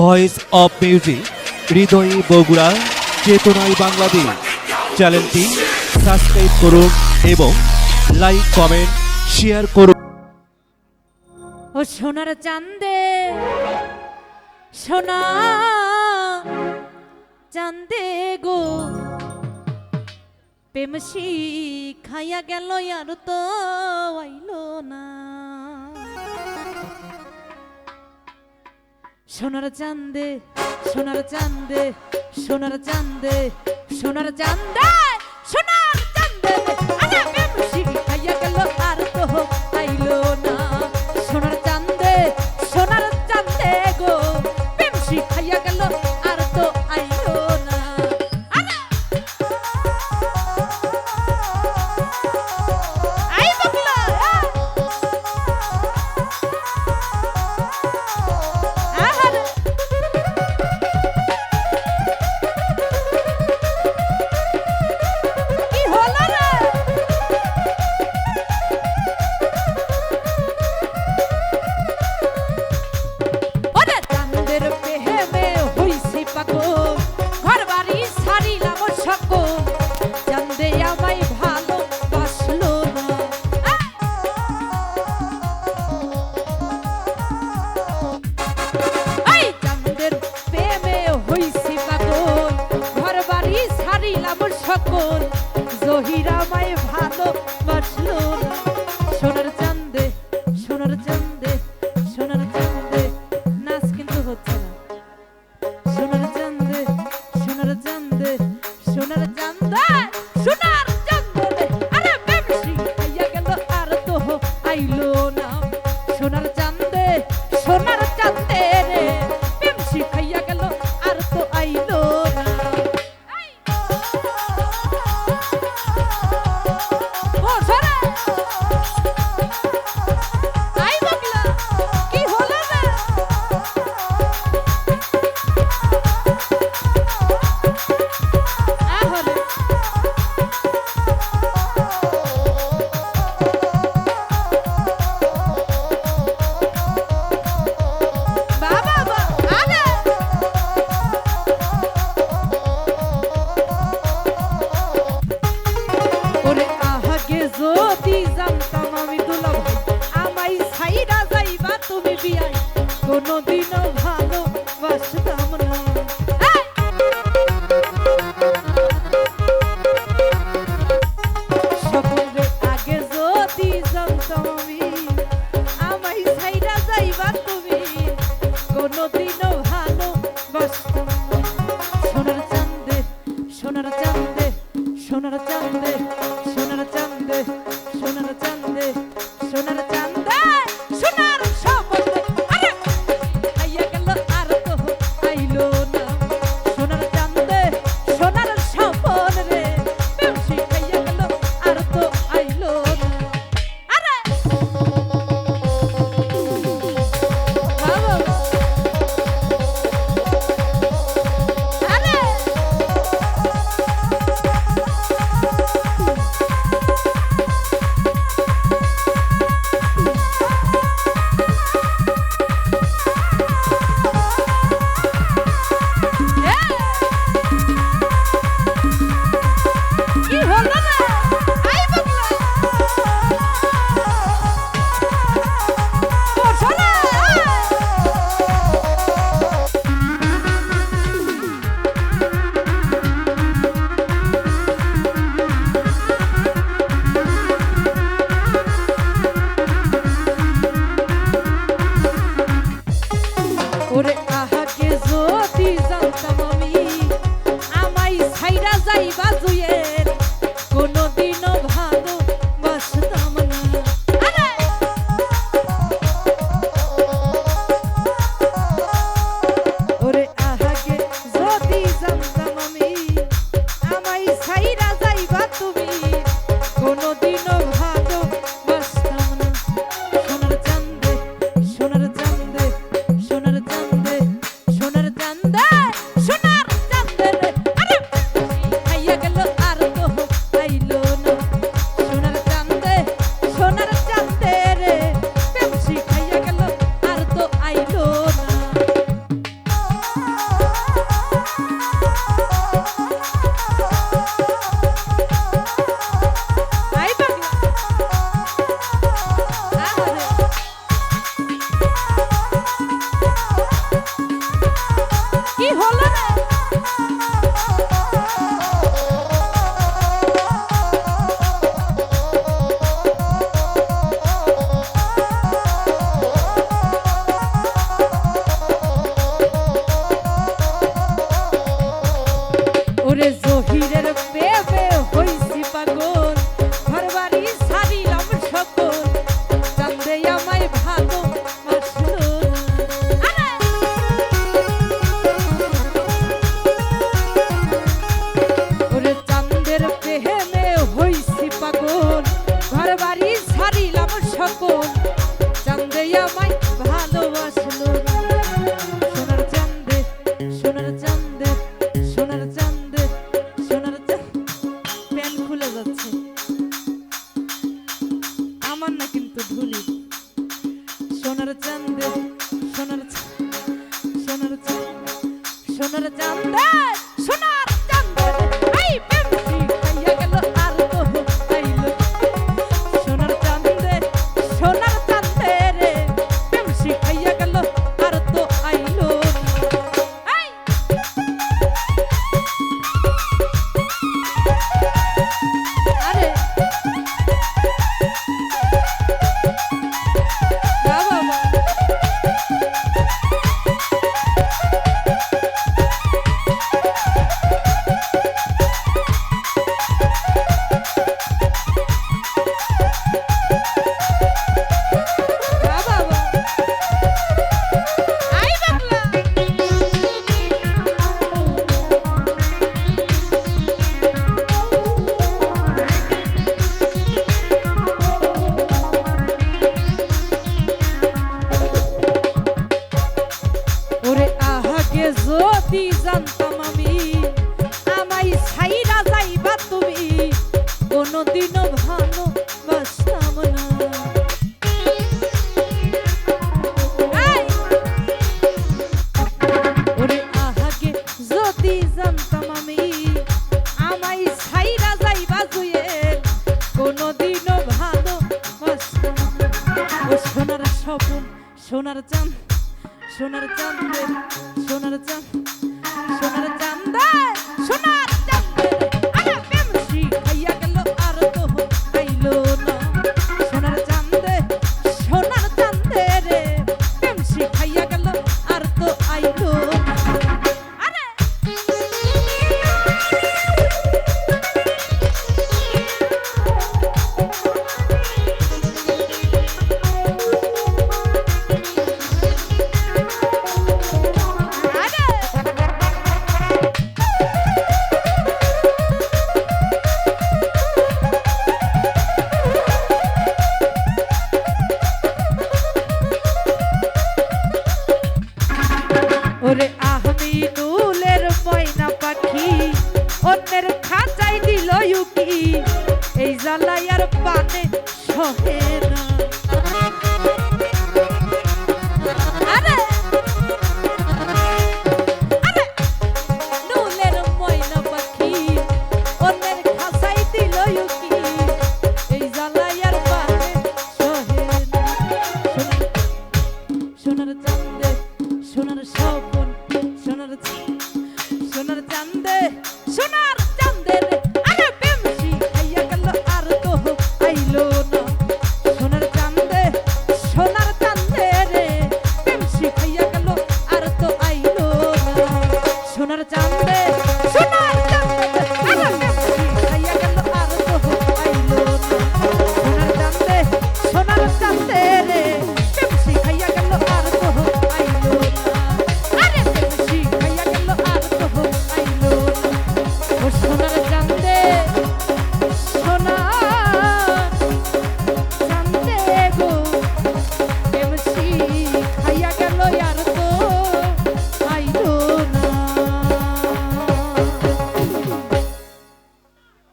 Voice of music, হৃদয়ে বগুড়া, চেতনায় বাংলাদেশ। চ্যানেলটি সাবস্ক্রাইব করুন এবং লাইক, কমেন্ট, শেয়ার করুন। ও সোনার চান্দে সোনা চান্দে গো। প্রেম শিখাইয়া গেল আর তো আইলো না। সোনার চান্দে সোনার চান্দে সোনার চান্দে সোনার চান্দা সকল জহিরা সোনার চান্দে সোনার চান্দে খাইরা যাইবা জুয়ে Por o hirer pepe hoy si pagor কিন্তু ধুলির সোনার চাঁদ সোনার চাঁদ সোনার চাঁদ সোনার চাঁদ। আর পানে সহে না।